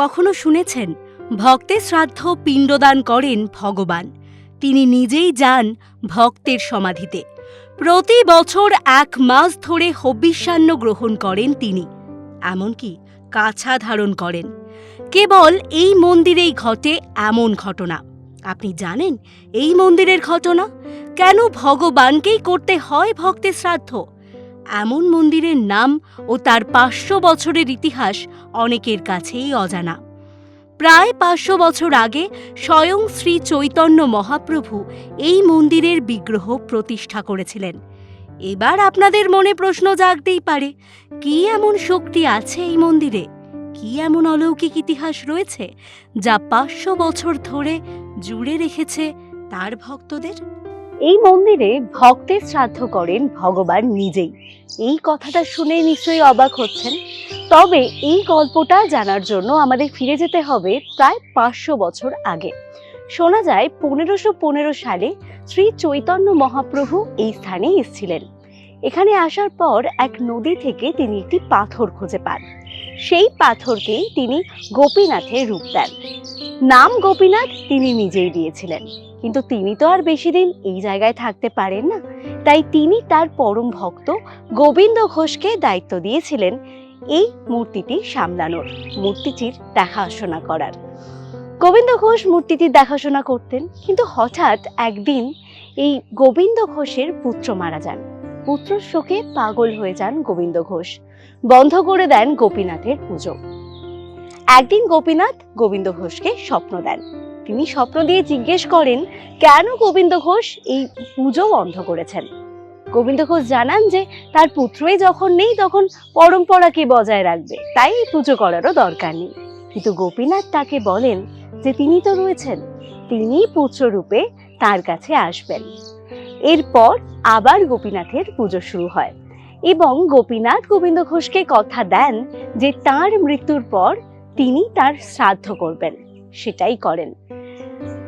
কখনো শুনেছেন ভক্তের শ্রাদ্ধ পিণ্ডদান করেন ভগবান। তিনি নিজেই যান ভক্তের সমাধিতে। প্রতি বছর এক মাস ধরে হবিষ্যান্ন গ্রহণ করেন তিনি, এমনকি কাছা ধারণ করেন। কেবল এই মন্দিরেই ঘটে এমন ঘটনা। আপনি জানেন এই মন্দিরের ঘটনা? কেন ভগবানকেই করতে হয় ভক্তের শ্রাদ্ধ? এমন মন্দিরের নাম ও তার পাঁচশো বছরের ইতিহাস অনেকের কাছেই অজানা। প্রায় পাঁচশো বছর আগে স্বয়ং শ্রী চৈতন্য মহাপ্রভু এই মন্দিরের বিগ্রহ প্রতিষ্ঠা করেছিলেন। এবার আপনাদের মনে প্রশ্ন জাগতেই পারে, কি এমন শক্তি আছে এই মন্দিরে? কি এমন অলৌকিক ইতিহাস রয়েছে যা পাঁচশো বছর ধরে জুড়ে রেখেছে তার ভক্তদের? এই মন্দিরে ভক্তের শ্রাদ্ধ করেন ভগবান নিজেই। এই কথাটা শুনে নিশ্চয়ই অবাক হচ্ছেন। তবে এই গল্পটা জানার জন্য আমাদের ফিরে যেতে হবে প্রায় পাঁচশো বছর আগে। শোনা যায় পনেরোশো পনেরো সালে শ্রী চৈতন্য মহাপ্রভু এই স্থানে এসেছিলেন। এখানে আসার পর এক নদী থেকে তিনি একটি পাথর খুঁজে পান। সেই পাথরকেই তিনি গোপীনাথের রূপ দেন। নাম গোপীনাথ তিনি নিজেই দিয়েছিলেন। কিন্তু তিনি তো আর বেশি দিন এই জায়গায় থাকতে পারেন না। তাই তিনি তার পরম ভক্ত গোবিন্দ ঘোষকে দায়িত্ব দিয়েছিলেন এই মূর্তিটি সামলানোর, মূর্তিটির দেখাশোনা করার। গোবিন্দ ঘোষ মূর্তিটির দেখাশোনা করতেন, কিন্তু হঠাৎ একদিন এই গোবিন্দ ঘোষের পুত্র মারা যান। পুত্র শোকে পাগল হয়ে যান গোবিন্দ ঘোষ। বন্ধ করে দেন গোপীনাথের পুজো। একদিন গোপীনাথ গোবিন্দ ঘোষকে স্বপ্ন দেন। তিনি স্বপ্ন দিয়ে জিজ্ঞেস করেন, কেন গোবিন্দ ঘোষ এই পুজো বন্ধ করেছেন? গোবিন্দ ঘোষ জানান যে, তার পুত্রই যখন নেই তখন পরম্পরাকে বজায় রাখবে। তাই এই পুজো করারও দরকার নেই। কিন্তু গোপীনাথ তাকে বলেন যে, তিনি তো রয়েছেন। তিনি পুত্ররূপে তার কাছে আসবেন। এরপর আবার গোপীনাথের পুজো শুরু হয়। এবং গোপীনাথ গোবিন্দ ঘোষকে কথা দেন যে তার মৃত্যুর পর তিনি তার শ্রাদ্ধ করবেন। সেটাই করেন।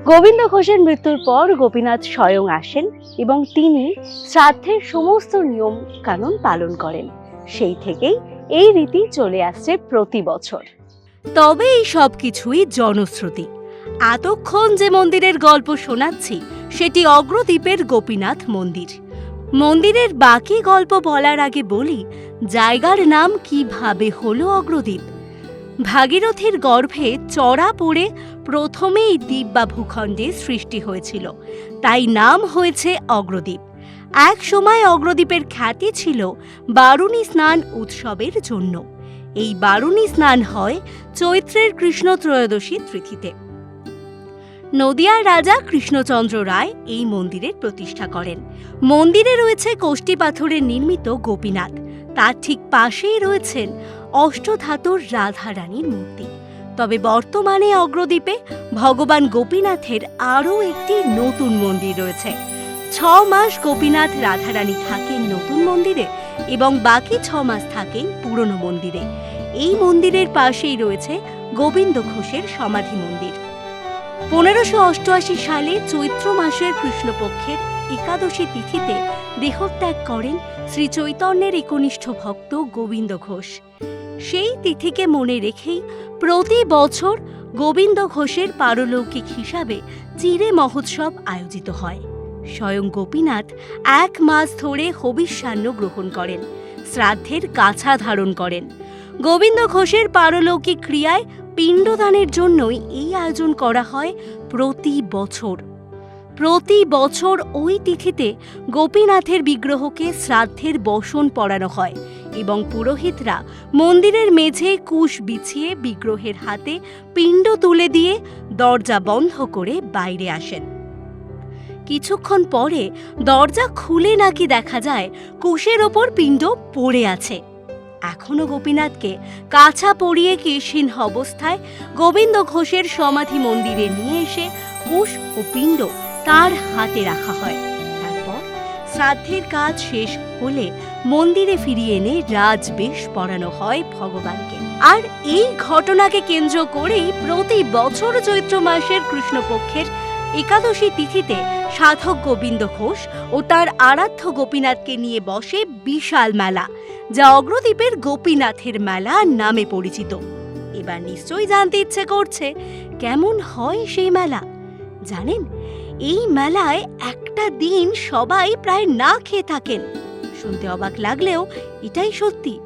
গোবিন্দ ঘোষের মৃত্যুর পর গোপীনাথ স্বয়ং আসেন এবং তিনি শ্রাদ্ধের সমস্ত নিয়ম কানুন পালন করেন। সেই থেকেই এই রীতি চলে আসছে প্রতি বছর। তবে এই সব কিছুই জনশ্রুতি। এতক্ষণ যে মন্দিরের গল্প শোনাচ্ছি, সেটি অগ্রদ্বীপের গোপীনাথ মন্দির। মন্দিরের বাকি গল্প বলার আগে বলি, জায়গার নাম কীভাবে হলো অগ্রদ্বীপ ভাগীরথীর গর্ভে চড়া পড়ে প্রথমেই দ্বীপ বা ভূখণ্ডে সৃষ্টি হয়েছিল, তাই নাম হয়েছে অগ্রদ্বীপ এক সময় অগ্রদ্বীপের খ্যাতি ছিল বারুণী স্নান উৎসবের জন্য। এই বারুণী স্নান হয় চৈত্রের কৃষ্ণ ত্রয়োদশী তিথিতে। নদিয়ার রাজা কৃষ্ণচন্দ্র রায় এই মন্দিরের প্রতিষ্ঠা করেন। মন্দিরে রয়েছে কোষ্টি পাথরের নির্মিত গোপীনাথ। তার ঠিক পাশেই রয়েছেন অষ্টধাতুর রাধা রানীর মূর্তি। তবে বর্তমানে অগ্রদ্বীপে ভগবান গোপীনাথের আরও একটি নতুন মন্দির রয়েছে। ছ মাস গোপীনাথ রাধারানী থাকেন নতুন মন্দিরে এবং বাকি ছ মাস থাকেন পুরনো মন্দিরে। এই মন্দিরের পাশেই রয়েছে গোবিন্দ ঘোষের সমাধি মন্দির। পনেরোশো অষ্টআশি সালে চৈত্র মাসের কৃষ্ণপক্ষের একাদশী তিথিতে দেহত্যাগ করেন শ্রী চৈতন্যের একনিষ্ঠ ভক্ত গোবিন্দ ঘোষ। সেই তিথিকে মনে রেখেই প্রতি বছর গোবিন্দ ঘোষের পারলৌকিক হিসাবে চিরে মহোৎসব আয়োজিত হয়। স্বয়ং গোপীনাথ এক মাস ধরে হবিষ্যান্ন গ্রহণ করেন, শ্রাদ্ধের কাছা ধারণ করেন। গোবিন্দ ঘোষের পারলৌকিক ক্রিয়ায় পিণ্ডদানের জন্যই এই আয়োজন করা হয় প্রতি বছর। প্রতি বছর ওই তিথিতে গোপীনাথের বিগ্রহকে শ্রাদ্ধের বসন পরানো হয় এবং পুরোহিতরা মন্দিরের মেঝে কুশ বিছিয়ে বিগ্রহের হাতে পিণ্ড তুলে দিয়ে দরজা বন্ধ করে বাইরে আসেন। কিছুক্ষণ পরে দরজা খুলে নাকি দেখা যায় কুশের ওপর পিণ্ড পড়ে আছে। এখনও গোপীনাথকে কাছা পরিয়ে কেশহীন অবস্থায় গোবিন্দ ঘোষের সমাধি মন্দিরে নিয়ে এসে কুশ ও পিণ্ড তার হাতে রাখা হয়। তারপর শ্রাদ্ধের কাজ শেষ হলে মন্দিরে ফিরিয়ে এনে রাজবেশ পরানো হয় ভগবানকে। আর এই ঘটনাকে কেন্দ্র করেই প্রতি বছর চৈত্র মাসের কৃষ্ণপক্ষের একাদশী তিথিতে সাধক গোবিন্দ ঘোষ ও তার আরাধ্য গোপীনাথকে নিয়ে বসে বিশাল মেলা। যা অগ্রদ্বীপের গোপীনাথের মেলা নামে পরিচিত। এবার নিশ্চয়ই জানতে ইচ্ছে করছে, কেমন হয় সেই মেলা? জানেন, এই মেলায় একটা দিন সবাই প্রায় না খেয়ে থাকেন। শুনতে অবাক লাগলেও এটাই সত্যি।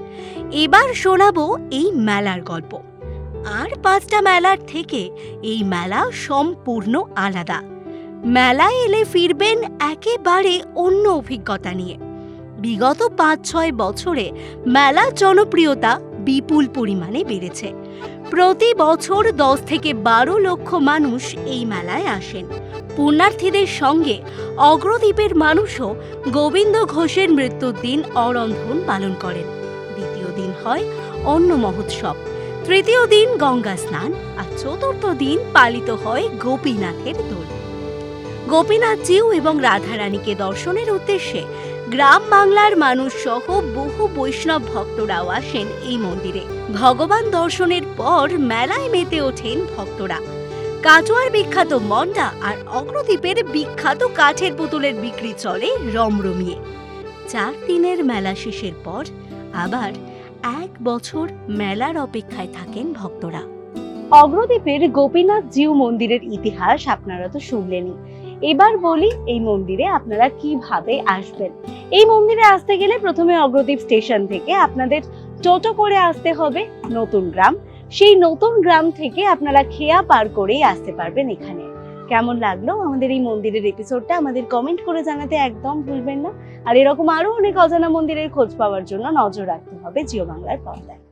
এবার শোনাবো এই মেলার গল্প। আর পাঁচটা মেলার থেকে এই মেলা সম্পূর্ণ আলাদা। মেলায় এলে ফিরবেন একেবারে অন্য অভিজ্ঞতা নিয়ে। বিগত পাঁচ ছয় বছরে মেলার জনপ্রিয়তা বিপুল পরিমাণে বেড়েছে। প্রতি বছর দশ থেকে বারো লক্ষ মানুষ এই মেলায় আসেন। পুণ্যার্থীদের সঙ্গে অগ্রদ্বীপের মানুষও গোবিন্দ ঘোষের মৃত্যুর দিন অরন্ধন পালন করেন। দ্বিতীয় দিন হয় অন্ন মহোৎসব। তৃতীয় দিন গঙ্গা স্নান আর চতুর্থ দিন পালিত হয় গোপীনাথের দোল। গোপীনাথজিউ এবং রাধারানীকে দর্শনের উদ্দেশ্যে গ্রাম বাংলার মানুষ সহ বহু বৈষ্ণব ভক্তরাও আসেন এই মন্দিরে। ভগবান দর্শনের পর মেলায় মেতে ওঠেন ভক্তরা। কাটোয়ার বিখ্যাত মন্ডা আর অগ্রদ্বীপের বিখ্যাত কাঠের পুতুলের বিক্রি চলে রমরমিয়ে। চার দিনের মেলা শেষের পর আবার এক বছর মেলার অপেক্ষায় থাকেন ভক্তরা। অগ্রদ্বীপের গোপীনাথ জিউ মন্দিরের ইতিহাস আপনারা তো শুনলেনই। এবার বলি এই মন্দিরে আপনারা কীভাবে আসবেন। এই মন্দিরে আসতে গেলে প্রথমে অগ্রদ্বীপ স্টেশন থেকে আপনাদের টোটো করে আসতে হবে নতুন গ্রাম। সেই নতুন গ্রাম থেকে আপনারা খেয়া পার করেই আসতে পারবেন এখানে। কেমন লাগল আমাদের এই মন্দিরের এপিসোডটা আমাদের কমেন্ট করে জানাতে একদম ভুলবেন না। আর এরকম আরও অনেক অজানা মন্দিরের খোঁজ পাওয়ার জন্য নজর রাখতে হবে জিও বাংলার পর্দায়।